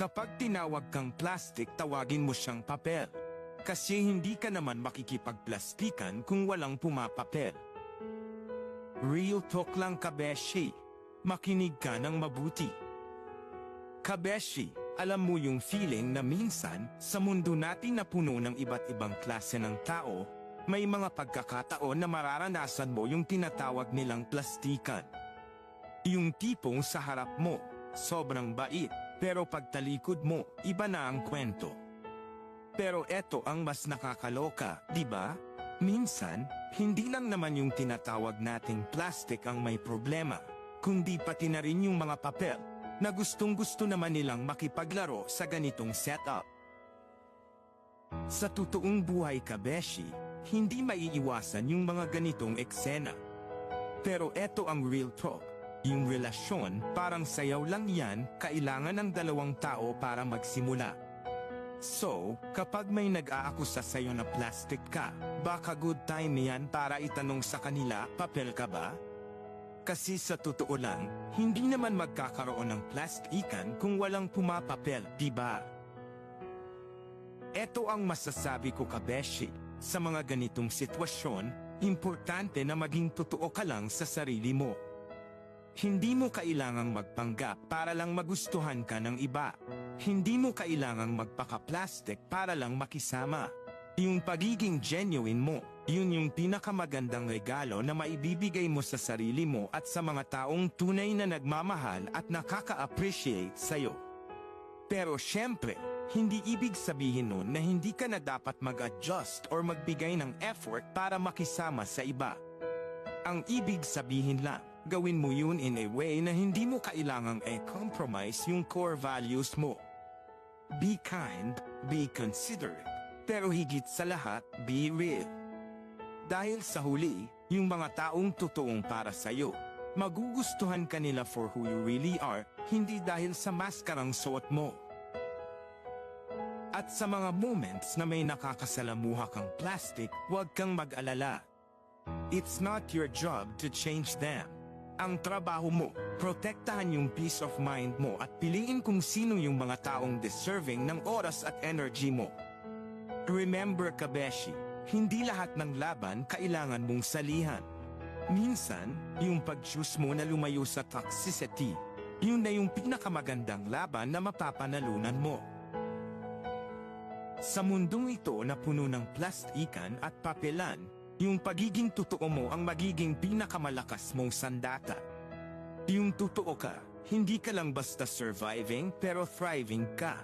Kapag tinawag kang plastic, tawagin mo siyang papel. Kasi hindi ka naman makikipagplastikan kung walang pumapapel. Real talk lang kabeshi. Makinig ka ng mabuti. Kabeshi, alam mo yung feeling na minsan, sa mundo natin na puno ng iba't ibang klase ng tao, may mga pagkakataon na mararanasan mo yung tinatawag nilang plastikan. Yung tipong sa harap mo, sobrang bait, pero pagtalikod mo, iba na ang kwento. Pero eto ang mas nakakaloka, di ba? Minsan, hindi lang naman yung tinatawag nating plastic ang may problema, kundi pati na rin yung mga papel na gustong gusto naman nilang makipaglaro sa ganitong setup. Sa totoong buhay kabeshi, hindi maiiwasan yung mga ganitong eksena. Pero eto ang real talk. Yung relasyon, parang sayaw lang yan, kailangan ng dalawang tao para magsimula. So, kapag may nag-aakusa sa'yo na plastic ka, baka good time yan para itanong sa kanila, papel ka ba? Kasi sa totoo lang, hindi naman magkakaroon ng plastikan kung walang pumapapel, di ba? Ito ang masasabi ko kabeshi, sa mga ganitong sitwasyon, importante na maging totoo ka lang sa sarili mo. Hindi mo kailangang magpanggap para lang magustuhan ka ng iba. Hindi mo kailangang magpaka-plastic para lang makisama. Yung pagiging genuine mo, yun yung pinakamagandang regalo na maibibigay mo sa sarili mo at sa mga taong tunay na nagmamahal at nakaka-appreciate sa'yo. Pero syempre, hindi ibig sabihin nun na hindi ka na dapat mag-adjust or magbigay ng effort para makisama sa iba. Ang ibig sabihin lang, gawin mo yun in a way na hindi mo kailangang i-compromise yung core values mo. Be kind, be considerate, pero higit sa lahat, be real. Dahil sa huli, yung mga taong totoong para sa'yo, magugustuhan ka nila for who you really are, hindi dahil sa maskarang suot mo. At sa mga moments na may nakakasalamuha kang plastic, huwag kang mag-alala. It's not your job to change them. Ang trabaho mo, protektahan yung peace of mind mo at piliin kung sino yung mga taong deserving ng oras at energy mo. Remember Kabeshi, hindi lahat ng laban kailangan mong salihan. Minsan, yung pag-choose mo na lumayo sa toxicity, yun na yung pinakamagandang laban na mapapanalunan mo. Sa mundong ito na puno ng plastikan at papelan, yung pagiging totoo mo ang magiging pinakamalakas mong sandata. Yung totoo ka, hindi ka lang basta surviving pero thriving ka.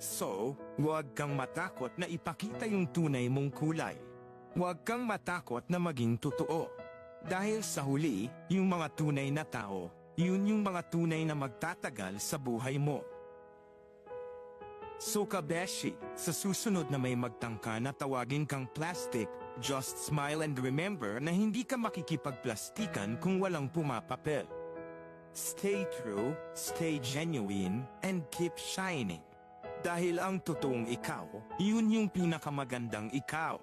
So, huwag kang matakot na ipakita yung tunay mong kulay. Huwag kang matakot na maging totoo. Dahil sa huli, yung mga tunay na tao, yun yung mga tunay na magtatagal sa buhay mo. So Kabeshi, sa susunod na may magtangka na tawagin kang plastic, just smile and remember na hindi ka makikipagplastikan kung walang pumapapel. Stay true, stay genuine, and keep shining. Dahil ang totoong ikaw, yun yung pinakamagandang ikaw.